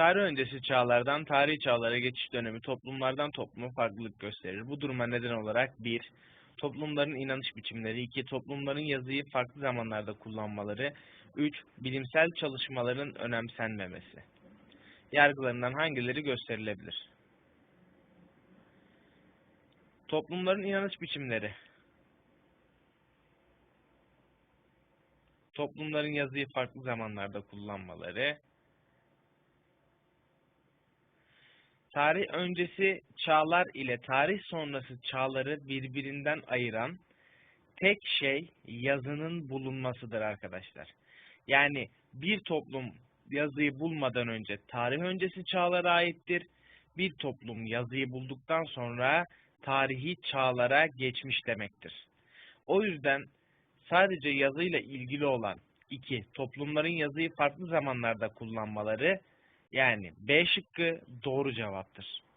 Tarih öncesi çağlardan tarih çağlara geçiş dönemi toplumlardan topluma farklılık gösterir. Bu duruma neden olarak 1. Toplumların inanış biçimleri 2. Toplumların yazıyı farklı zamanlarda kullanmaları 3. Bilimsel çalışmaların önemsenmemesi. Yargılarından hangileri gösterilebilir? Toplumların inanış biçimleri Toplumların yazıyı farklı zamanlarda kullanmaları Tarih öncesi çağlar ile tarih sonrası çağları birbirinden ayıran tek şey yazının bulunmasıdır arkadaşlar. Yani bir toplum yazıyı bulmadan önce tarih öncesi çağlara aittir. Bir toplum yazıyı bulduktan sonra tarihi çağlara geçmiş demektir. O yüzden sadece yazıyla ilgili olan iki toplumların yazıyı farklı zamanlarda kullanmaları yani B şıkkı doğru cevaptır.